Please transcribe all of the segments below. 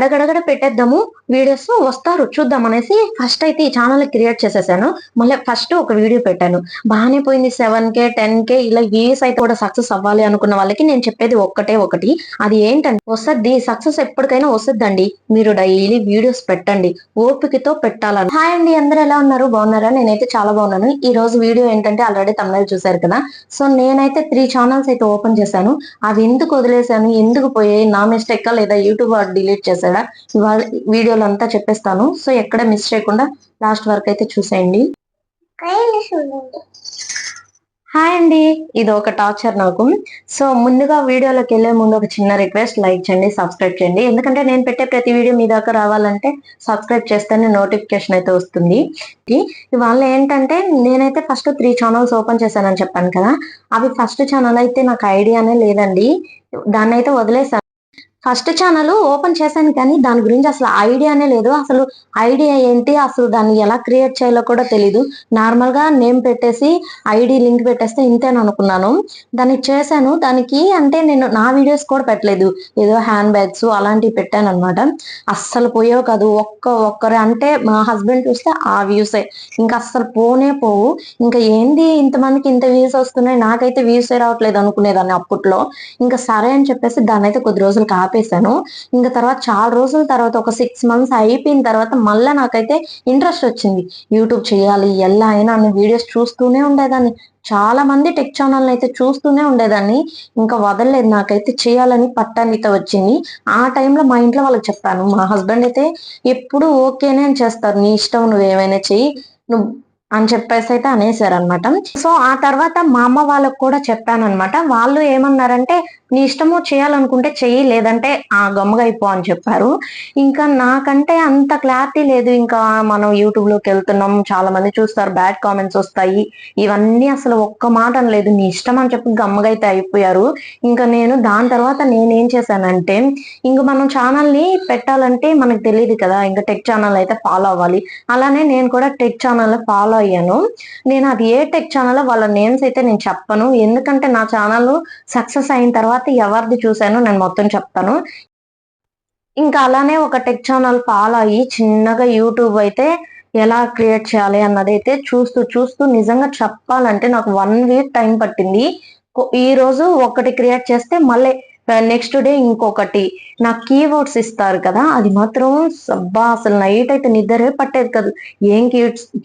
గడగడగడ పెట్టేద్దాము videos వస్తారు చూద్దాం అనేసి ఫస్ట్ అయితే ఈ ఛానల్ క్రియేట్ చేసేసాను. మళ్ళీ ఫస్ట్ ఒక వీడియో పెట్టాను. బాగానే పోయింది సెవెన్ కే టెన్ కే ఇలా ఏస్ అయితే కూడా సక్సెస్ అవ్వాలి అనుకున్న వాళ్ళకి నేను చెప్పేది ఒక్కటే ఒకటి. అది ఏంటంటే వస్తుంది సక్సెస్ ఎప్పటికైనా వస్తుందండి మీరు డైలీ వీడియోస్ పెట్టండి. ఓపికతో పెట్టాలని. హాయ్ అండి అందరూ ఎలా ఉన్నారు? బాగున్నారా? నేనైతే చాలా బాగున్నాను. ఈ రోజు వీడియో ఏంటంటే ఆల్రెడీ తమిళ చూసారు కదా. సో నేనైతే త్రీ ఛానల్స్ అయితే ఓపెన్ చేశాను. అవి ఎందుకు వదిలేశాను? ఎందుకు పోయాయి? నా మిస్టేక్ లేదా యూట్యూబ్ డిలీట్ చేశాను కదా? వీడియోలో అంతా చెప్పేస్తాను. సో ఎక్కడ మిస్ చేయకుండా లాస్ట్ వరకు అయితే చూసేయండి. హాయ్ అండి. ఇది ఒక టార్చర్ నాకు. సో ముందుగా వీడియోలోకి వెళ్ళే ముందు ఒక చిన్న రిక్వెస్ట్ లైక్ చేయండి సబ్స్క్రైబ్ చేయండి. ఎందుకంటే నేను పెట్టే ప్రతి వీడియో మీ దాకా రావాలంటే సబ్స్క్రైబ్ చేస్తేనే నోటిఫికేషన్ అయితే వస్తుంది. ఇవాళ ఏంటంటే నేనైతే ఫస్ట్ త్రీ ఛానల్స్ ఓపెన్ చేశానని చెప్పాను కదా. అవి ఫస్ట్ ఛానల్ అయితే నాకు ఐడియానే లేదండి. దాన్ని అయితే వదిలేసాను ఫస్ట్ ఛానల్ ఓపెన్ చేశాను కానీ దాని గురించి అసలు ఐడియానే లేదు. అసలు ఐడియా ఏంటి? అసలు దాన్ని ఎలా క్రియేట్ చేయాలో కూడా తెలీదు. నార్మల్గా నేమ్ పెట్టేసి ఐడి లింక్ పెట్టేస్తే ఇంతేననుకున్నాను దాన్ని చేశాను. దానికి అంటే నేను నా వీడియోస్ కూడా పెట్టలేదు. ఏదో హ్యాండ్ బ్యాగ్స్ అలాంటివి పెట్టాను అనమాట అస్సలు పోయేవి కాదు. ఒక్క ఒక్కరే అంటే మా హస్బెండ్ చూస్తే ఆ వ్యూసే ఇంకా అస్సలు పోనే పోవు. ఇంకా ఏంది ఇంతమందికి ఇంత వ్యూస్ వస్తున్నాయి? నాకైతే వ్యూసే రావట్లేదు అనుకునేదాన్ని అప్పట్లో. ఇంకా సరే అని చెప్పేసి దాన్ని అయితే కొద్ది రోజులు ఆపేశాను. ఇంకా తర్వాత చాలా రోజుల తర్వాత ఒక సిక్స్ మంత్స్ అయిపోయిన తర్వాత మళ్ళీ నాకైతే ఇంట్రెస్ట్ వచ్చింది. యూట్యూబ్ చేయాలి ఎలా అయినా అన్ని వీడియోస్ చూస్తూనే ఉండేదాన్ని. చాలా మంది టెక్ ఛానల్ అయితే చూస్తూనే ఉండేదాన్ని. ఇంకా వదలలేదు నాకైతే చేయాలని పట్టానిత వచ్చింది. ఆ టైంలో మా ఇంట్లో వాళ్ళకి చెప్పాను మా హస్బెండ్ అయితే ఎప్పుడు ఓకేనే అని చేస్తారు నీ ఇష్టం నువ్వు ఏమైనా చెయ్యి నువ్వు అని చెప్పేసి అయితే అనేసారు అనమాట సో ఆ తర్వాత మా అమ్మ వాళ్ళకు కూడా చెప్పాను అనమాట వాళ్ళు ఏమన్నారంటే నీ ఇష్టము చేయాలనుకుంటే చెయ్యి లేదంటే ఆ గమ్ముగా అయిపో అని చెప్పారు. ఇంకా నాకంటే అంత క్లారిటీ లేదు. ఇంకా మనం యూట్యూబ్లోకి వెళ్తున్నాం చాలా మంది చూస్తారు బ్యాడ్ కామెంట్స్ వస్తాయి. ఇవన్నీ అసలు ఒక్క మాట అనలేదు. నీ ఇష్టం అని చెప్పి గమ్ముగా అయితే అయిపోయారు. ఇంకా నేను దాని తర్వాత నేనేం చేశానంటే ఇంక మనం ఛానల్ని పెట్టాలంటే మనకు తెలియదు కదా. ఇంకా టెక్ ఛానల్ అయితే ఫాలో అవ్వాలి. అలానే నేను కూడా టెక్ ఛానల్ ఫాలో అయ్యాను. నేను అది ఏ టెక్ ఛానల్ వాళ్ళ నేమ్స్ అయితే నేను చెప్పను. ఎందుకంటే నా ఛానల్ సక్సెస్ అయిన తర్వాత ఎవరిది చూశానో నేను మొత్తం చెప్తాను. ఇంకా అలానే ఒక టెక్ ఛానల్ ఫాలో అయ్యి చిన్నగా యూట్యూబ్ అయితే ఎలా క్రియేట్ చేయాలి అన్నది అయితే చూస్తూ చూస్తూ నిజంగా చెప్పాలంటే నాకు వన్ వీక్ టైం పట్టింది. ఈ రోజు ఒకటి క్రియేట్ చేస్తే మళ్ళీ Uh, నెక్స్ట్ డే ఇంకొకటి. నాకు కీవర్డ్స్ ఇస్తారు కదా అది మాత్రం సబ్బా అసలు నైట్ అయితే నిద్రే పట్టేది కదా. ఏం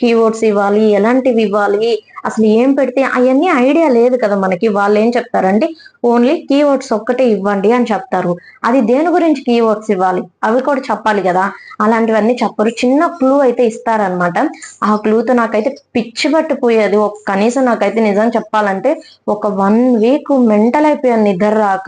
కీవర్డ్స్ ఇవ్వాలి ఎలాంటివి ఇవ్వాలి అసలు ఏం పెడితే అవన్నీ ఐడియా లేదు కదా మనకి. వాళ్ళు ఏం చెప్తారంటే ఓన్లీ కీవర్డ్స్ ఒక్కటే ఇవ్వండి అని చెప్తారు. అది దేని గురించి కీవర్డ్స్ ఇవ్వాలి? అవి కూడా చెప్పాలి కదా. అలాంటివన్నీ చెప్పరు. చిన్న క్లూ అయితే ఇస్తారనమాట ఆ క్లూతో నాకైతే పిచ్చి పట్టిపోయేది. ఒక కనీసం నాకైతే నిజం చెప్పాలంటే ఒక వన్ వీక్ మెంటల్ అయిపోయాను నిద్ర రాక.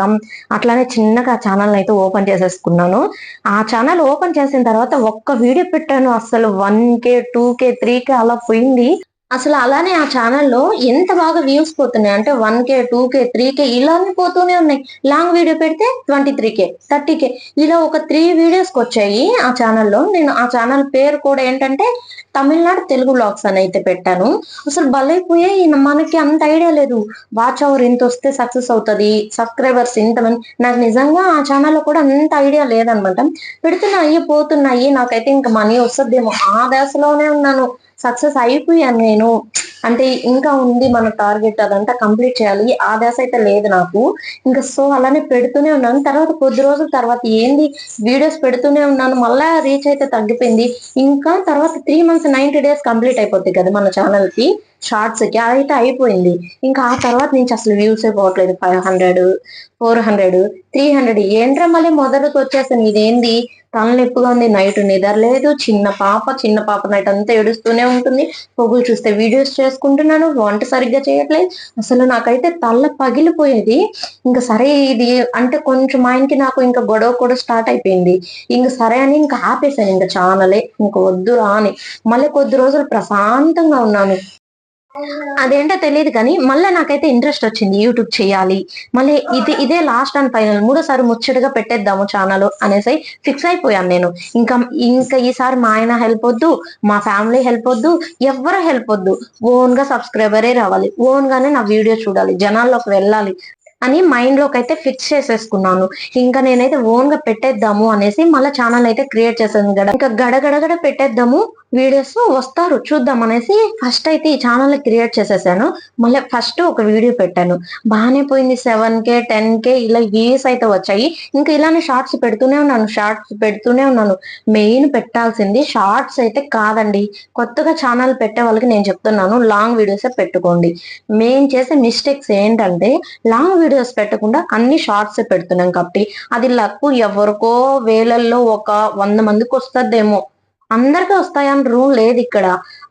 అట్లానే చిన్నగా ఛానల్ అయితే ఓపెన్ చేసేసుకున్నాను. ఆ ఛానల్ ఓపెన్ చేసిన తర్వాత ఒక్క వీడియో పెట్టాను. అసలు one K two K three K అలా పోయింది. అసలు అలానే ఆ ఛానల్లో ఎంత బాగా వ్యూస్ పోతున్నాయి? అంటే one K two K three K ఇలానే పోతూనే ఉన్నాయి. లాంగ్ వీడియో పెడితే twenty three K thirty K ఇలా ఒక త్రీ వీడియోస్కి వచ్చాయి ఆ ఛానల్లో. నేను ఆ ఛానల్ పేరు కూడా ఏంటంటే తమిళనాడు తెలుగు బ్లాగ్స్ అని అయితే పెట్టాను. అసలు బలైపోయాయి మనకి అంత ఐడియా లేదు. వాచ్ అవర్ ఇంత వస్తే సక్సెస్ అవుతుంది. సబ్స్క్రైబర్స్ ఇంతమంది నాకు నిజంగా ఆ ఛానల్లో కూడా అంత ఐడియా లేదనమాట. పెడుతున్నాయి పోతున్నాయి. నాకైతే ఇంకా మనీ వస్తుందేమో. ఆ దశలోనే ఉన్నాను. సక్సెస్ అయిపోయాను నేను. అంటే ఇంకా ఉంది మన టార్గెట్ అదంతా కంప్లీట్ చేయాలి. ఆ దశ అయితే లేదు నాకు. ఇంకా సో అలానే పెడుతూనే ఉన్నాను. తర్వాత కొద్ది రోజుల తర్వాత ఏంది? వీడియోస్ పెడుతూనే ఉన్నాను. మళ్ళా రీచ్ అయితే తగ్గిపోయింది. ఇంకా తర్వాత three months ninety days complete అయిపోతాయి కదా మన ఛానల్కి. షార్ట్స్కి అదైతే అయిపోయింది. ఇంకా ఆ తర్వాత నుంచి అసలు views అయిపోవట్లేదు five hundred four hundred three hundred ఏంట్రా మళ్ళీ మొదటికి వచ్చేసాను ఇదేంది? తలనొప్పిగా ఉంది. నైట్ నిద్రలేదు చిన్న పాప చిన్న పాప నైట్ అంతా ఏడుస్తూనే ఉంటుంది. పొగులు చూస్తే వీడియోస్ చేసుకుంటున్నాను. వంట సరిగ్గా చేయట్లేదు. అసలు నాకైతే తల పగిలిపోయేది. ఇంకా సరే ఇది అంటే కొంచెం ఆయనకి నాకు ఇంకా గొడవ కూడా స్టార్ట్ అయిపోయింది. ఇంకా సరే అని ఇంకా ఆపేసాను ఇంకా ఛానలే ఇంక వద్దురా అని. మళ్ళీ కొద్ది రోజులు ప్రశాంతంగా ఉన్నాను. అదేంటో తెలియదు కానీ మళ్ళీ నాకైతే ఇంట్రెస్ట్ వచ్చింది యూట్యూబ్ చేయాలి. మళ్ళీ ఇది ఇదే లాస్ట్ అండ్ ఫైనల్ మూడోసారి ముచ్చటగా పెట్టేద్దాము ఛానల్ అనేసి ఫిక్స్ అయిపోయాను నేను. ఇంకా ఇంకా ఈసారి మా ఆయన హెల్ప్ వద్దు మా ఫ్యామిలీ హెల్ప్ వద్దు ఎవరు హెల్ప్ వద్దు. ఓన్గా సబ్స్క్రైబరే రావాలి. ఓన్ గానే నా వీడియో చూడాలి జనాల్లోకి వెళ్ళాలి అని మైండ్లోకి అయితే ఫిక్స్ చేసేసుకున్నాను. ఇంకా నేనైతే ఓన్గా పెట్టేద్దాము అనేసి మళ్ళీ ఛానల్ అయితే క్రియేట్ చేసాను కదా ఇంకా గడగడగడ పెట్టేద్దాము. వీడియోస్ వస్తారు చూద్దాం అనేసి ఫస్ట్ అయితే ఈ ఛానల్ క్రియేట్ చేసేసాను. మళ్ళీ ఫస్ట్ ఒక వీడియో పెట్టాను. బాగానే పోయింది సెవెన్ కే టెన్ కే ఇలా వ్యూస్ అయితే వచ్చాయి. ఇంకా ఇలానే షార్ట్స్ పెడుతూనే ఉన్నాను షార్ట్స్ పెడుతూనే ఉన్నాను. మెయిన్ పెట్టాల్సింది షార్ట్స్ అయితే కాదండి. కొత్తగా ఛానల్ పెట్టే వాళ్ళకి నేను చెప్తున్నాను లాంగ్ వీడియోసే పెట్టుకోండి. మెయిన్ చేసే మిస్టేక్స్ ఏంటంటే లాంగ్ వీడియోస్ పెట్టకుండా అన్ని షార్ట్స్ పెడుతున్నాం కాబట్టి అది లక్ ఎవరికో వేలల్లో ఒక వంద మందికి వస్తుందేమో. అందరికీ వస్తాయని రూల్ లేదు ఇక్కడ.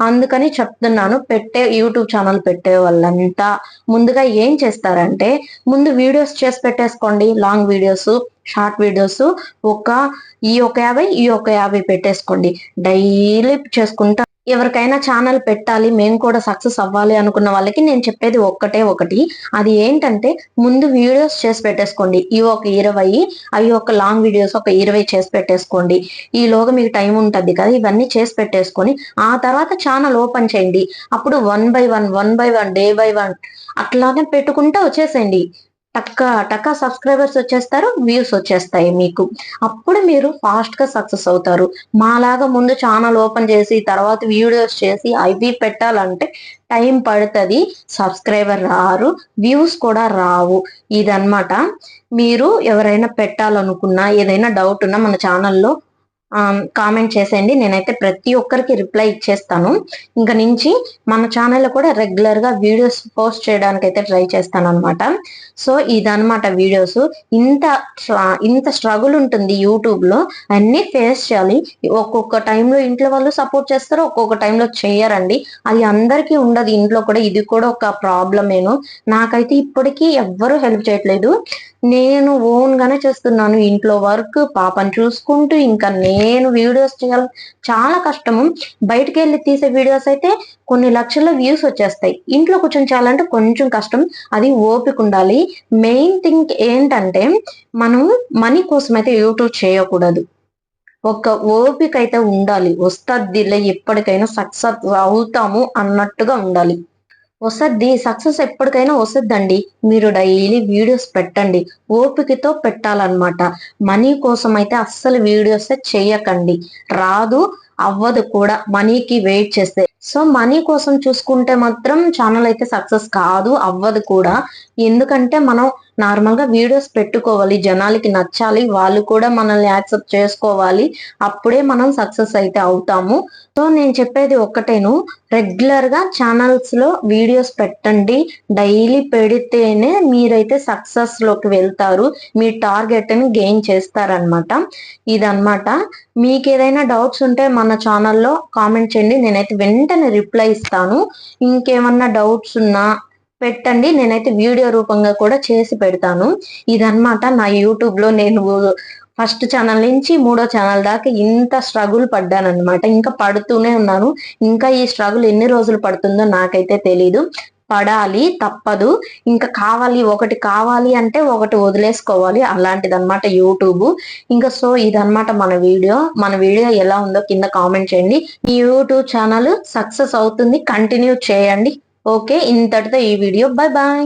అందుకని చెప్తున్నాను పెట్టే యూట్యూబ్ ఛానల్ పెట్టే వాళ్ళంతా ముందుగా ఏం చేస్తారంటే ముందు వీడియోస్ చేసి పెట్టేసుకోండి. లాంగ్ వీడియోస్ షార్ట్ వీడియోస్ ఒక ఈ ఒక యాభై ఈ ఒక యాభై పెట్టేసుకోండి. డైలీ చేసుకుంటా ఎవరికైనా ఛానల్ పెట్టాలి మేము కూడా సక్సెస్ అవ్వాలి అనుకున్న వాళ్ళకి నేను చెప్పేది ఒక్కటే ఒకటి. అది ఏంటంటే ముందు వీడియోస్ చేసి పెట్టేసుకోండి. ఇవి ఒక ఇరవై అవి ఒక లాంగ్ వీడియోస్ ఒక ఇరవై చేసి పెట్టేసుకోండి. ఈలోగా మీకు టైం ఉంటుంది కదా ఇవన్నీ చేసి పెట్టేసుకొని ఆ తర్వాత ఛానల్ ఓపెన్ చేయండి. అప్పుడు one by one one by one day by one అట్లానే పెట్టుకుంటే వచ్చేసేయండి. టక్క టక్క సబ్స్క్రైబర్స్ వచ్చేస్తారు వ్యూస్ వచ్చేస్తాయి మీకు. అప్పుడు మీరు ఫాస్ట్గా సక్సెస్ అవుతారు. మాలాగా ముందు ఛానల్ ఓపెన్ చేసి తర్వాత వీడియోస్ చేసి అవి పెట్టాలంటే టైం పడుతుంది. సబ్స్క్రైబర్ రారు వ్యూస్ కూడా రావు. ఇదన్నమాట. మీరు ఎవరైనా పెట్టాలనుకున్నా ఏదైనా డౌట్ ఉన్నా మన ఛానల్లో కామెంట్ చేసేయండి. నేనైతే ప్రతి ఒక్కరికి రిప్లై ఇచ్చేస్తాను. ఇంకా నుంచి మన ఛానల్లో కూడా రెగ్యులర్గా వీడియోస్ పోస్ట్ చేయడానికి అయితే ట్రై చేస్తాను అనమాట సో ఇదనమాట వీడియోస్. ఇంత ఇంత స్ట్రగుల్ ఉంటుంది యూట్యూబ్లో అన్ని ఫేస్ చేయాలి. ఒక్కొక్క టైంలో ఇంట్లో వాళ్ళు సపోర్ట్ చేస్తారు ఒక్కొక్క టైంలో చేయరండి. అది అందరికీ ఉండదు. ఇంట్లో కూడా ఇది కూడా ఒక ప్రాబ్లమేను నాకైతే ఇప్పటికీ ఎవ్వరూ హెల్ప్ చేయట్లేదు. నేను ఓన్ గానే చేస్తున్నాను. ఇంట్లో వర్క్ పాపని చూసుకుంటూ ఇంకా నేను నేను వీడియోస్ చేయాలి చాలా కష్టము. బయటకు వెళ్ళి తీసే వీడియోస్ అయితే కొన్ని లక్షల వ్యూస్ వచ్చేస్తాయి. ఇంట్లో కూర్చొని చేయాలంటే కొంచెం కష్టం. అది ఓపిక ఉండాలి. మెయిన్ థింగ్ ఏంటంటే మనం మనీ కోసం అయితే యూట్యూబ్ చేయకూడదు. ఒక ఓపిక అయితే ఉండాలి. వస్తుంది ఎప్పటికైనా సక్సెస్ అవుతాము అన్నట్టుగా ఉండాలి. వసద్ది సక్సెస్ ఎప్పటికైనా వసద్దండి. మీరు డైలీ వీడియోస్ పెట్టండి. ఓపికతో పెట్టాలన్నమాట. మనీ కోసం అయితే అస్సలు వీడియోస్ చేయకండి రాదు అవ్వదు కూడా. మనీకి వెయిట్ చేస్తే. సో మనీ కోసం చూసుకుంటే మాత్రం ఛానల్ అయితే సక్సెస్ కాదు అవ్వదు కూడా. ఎందుకంటే మనం నార్మల్గా వీడియోస్ పెట్టుకోవాలి జనాలకి నచ్చాలి వాళ్ళు కూడా మనల్ని యాక్సెప్ట్ చేసుకోవాలి అప్పుడే మనం సక్సెస్ అయితే అవుతాము. సో నేను చెప్పేది ఒక్కటేను రెగ్యులర్గా వీడియోస్ పెట్టండి. డైలీ పెడితేనే మీరైతే సక్సెస్లోకి వెళ్తారు మీ టార్గెట్ని గెయిన్ చేస్తారనమాట ఇదనమాట మీకు ఏదైనా డౌట్స్ ఉంటే మన ఛానల్లో కామెంట్ చేయండి నేనైతే వెంటనే రిప్లై ఇస్తాను. ఇంకేమన్నా డౌట్స్ ఉన్నా పెట్టండి. నేనైతే వీడియో రూపంగా కూడా చేసి పెడతాను. ఇదనమాట నా యూట్యూబ్లో నేను ఫస్ట్ ఛానల్ నుంచి మూడో ఛానల్ దాకా ఇంత స్ట్రగుల్ పడ్డాను అనమాట ఇంకా పడుతూనే ఉన్నాను. ఇంకా ఈ స్ట్రగుల్ ఎన్ని రోజులు పడుతుందో నాకైతే తెలీదు. పడాలి తప్పదు. ఇంకా కావాలి ఒకటి కావాలి అంటే ఒకటి వదిలేసుకోవాలి. అలాంటిదన్నమాట యూట్యూబ్. ఇంకా సో ఇదన్నమాట మన వీడియో. మన వీడియో ఎలా ఉందో కింద కామెంట్ చేయండి. ఈ యూట్యూబ్ ఛానల్ సక్సెస్ అవుతుంది. కంటిన్యూ చేయండి. ఓకే ఇంతటితో ఈ వీడియో బాయ్ బాయ్